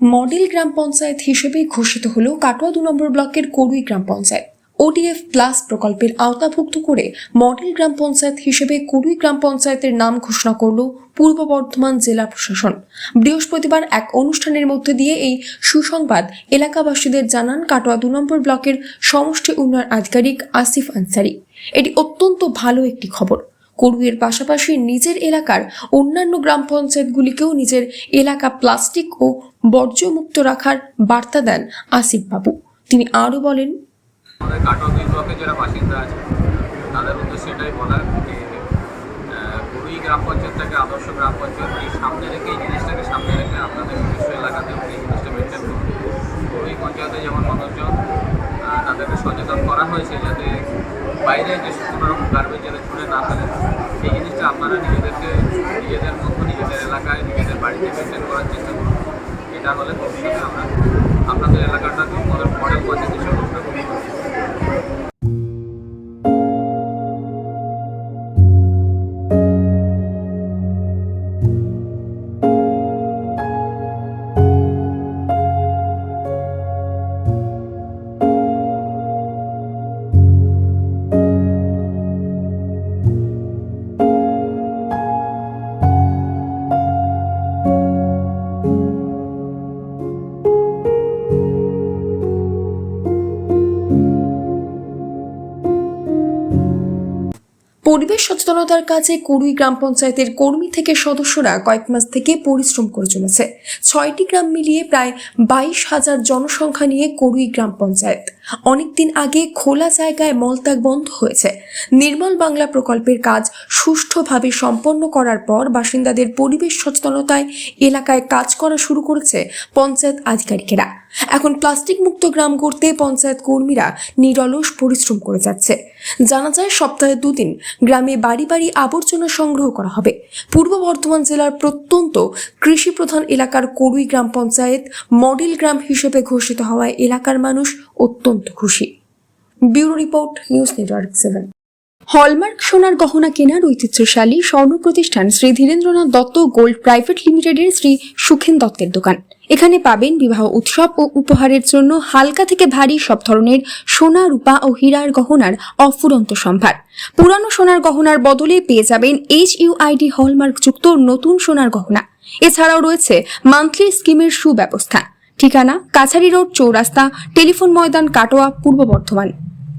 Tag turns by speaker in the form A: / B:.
A: Model গ্রাম পঞ্চায়েত হিসেবে ঘোষিত হল কাটোয়া দু নম্বর ব্লকের করুই গ্রাম পঞ্চায়েত। ওডিএফ প্লাস প্রকল্পের আওতাভুক্ত করে মডেল গ্রাম পঞ্চায়েত হিসেবে করুই গ্রাম পঞ্চায়েতের নাম ঘোষণা করল পূর্ব বর্ধমান জেলা প্রশাসন। বৃহস্পতিবার এক অনুষ্ঠানের মধ্যে দিয়ে এই সুসংবাদ এলাকাবাসীদের জানান কাটোয়া দু নম্বর ব্লকের সমষ্টি উন্নয়ন আধিকারিক আসিফ আনসারি। এটি অত্যন্ত ভালো একটি খবর। করুইয়ের পাশাপাশি নিজের এলাকার অন্যান্য গ্রাম পঞ্চায়েতগুলিকেও নিজের এলাকা প্লাস্টিক ও বর্জ্যমুক্ত রাখার বার্তা দেন আসিফ বাবু। তিনি আরও বলেন
B: আদর্শ গ্রাম পঞ্চায়েত এই সামনে রেখে এই জিনিসটাকে সামনে রেখে আপনাদের নিজস্ব এলাকাতেও এই জিনিসটা মেনটেন করুন পঞ্চায়েতে যেমন মানুষজন তাদেরকে সচেতন করা হয়েছে যাতে বাইরে যে কোনো রকম গার্বেজ যেন ছুঁড়ে না ফেলে, সেই জিনিসটা আপনারা নিজেদেরকে, নিজেদের মতো নিজেদের এলাকায়, নিজেদের বাড়িতে মেনটেন করার চেষ্টা করুন। এটা হলে ভবিষ্যতে আমরা, আপনাদের এলাকাটাকে আমাদের মডেল পদ্ধতি হিসেবে
A: পরিবেশ সচেতনতার কাজে করুই গ্রাম পঞ্চায়েতের কর্মী থেকে সদস্যরা কয়েক মাস থেকে পরিশ্রম করে চলেছে। ছয়টি গ্রাম মিলিয়ে প্রায় বাইশ হাজার জনসংখ্যা নিয়ে করুই গ্রাম পঞ্চায়েত। অনেকদিন আগে খোলা জায়গায় মলত্যাগ বন্ধ হয়েছে। নির্মল বাংলা প্রকল্পের কাজ সুষ্ঠুভাবে সম্পন্ন করার পর বাসিন্দাদের পরিবেশ সচেতনতায় এলাকায় কাজ করা শুরু করেছে পঞ্চায়েত আধিকারিকেরা। এখন প্লাস্টিক মুক্ত গ্রাম করতে পঞ্চায়েত কর্মীরা নিরলস পরিশ্রম করে যাচ্ছে। জানা যায়, সপ্তাহে দুদিন গ্রামে বাড়ি বাড়ি আবর্জনা সংগ্রহ করা হবে। পূর্ব বর্ধমান জেলার প্রত্যন্ত কৃষি প্রধান এলাকার করুই গ্রাম পঞ্চায়েত মডেল গ্রাম হিসেবে ঘোষিত হওয়ায় এলাকার মানুষ অত্যন্ত খুশি। Bureau report, news network seven. Hallmark সোনার গহনা কেনার ঐতিহ্যশালী স্বর্ণ প্রতিষ্ঠান শ্রী ধীরেন্দ্রনাথ দত্ত গোল্ড প্রাইভেট লিমিটেডের শ্রী সুখেন দত্তের দোকান। এখানে পাবেন বিবাহ উৎসব ও উপহারের জন্য হালকা থেকে ভারী সব ধরনের সোনা, রূপা ও হীরার গহনার অফুরন্ত সম্ভার। পুরানো সোনার গহনার বদলে পেয়ে যাবেন এইচ ইউআইডি হলমার্ক যুক্ত নতুন সোনার গহনা। এছাড়াও রয়েছে মান্থলি স্কিমের সুব্যবস্থা। ঠিকানা কাছারি রোড, চৌরাস্তা, টেলিফোন ময়দান, কাটোয়া, পূর্ব বর্ধমান।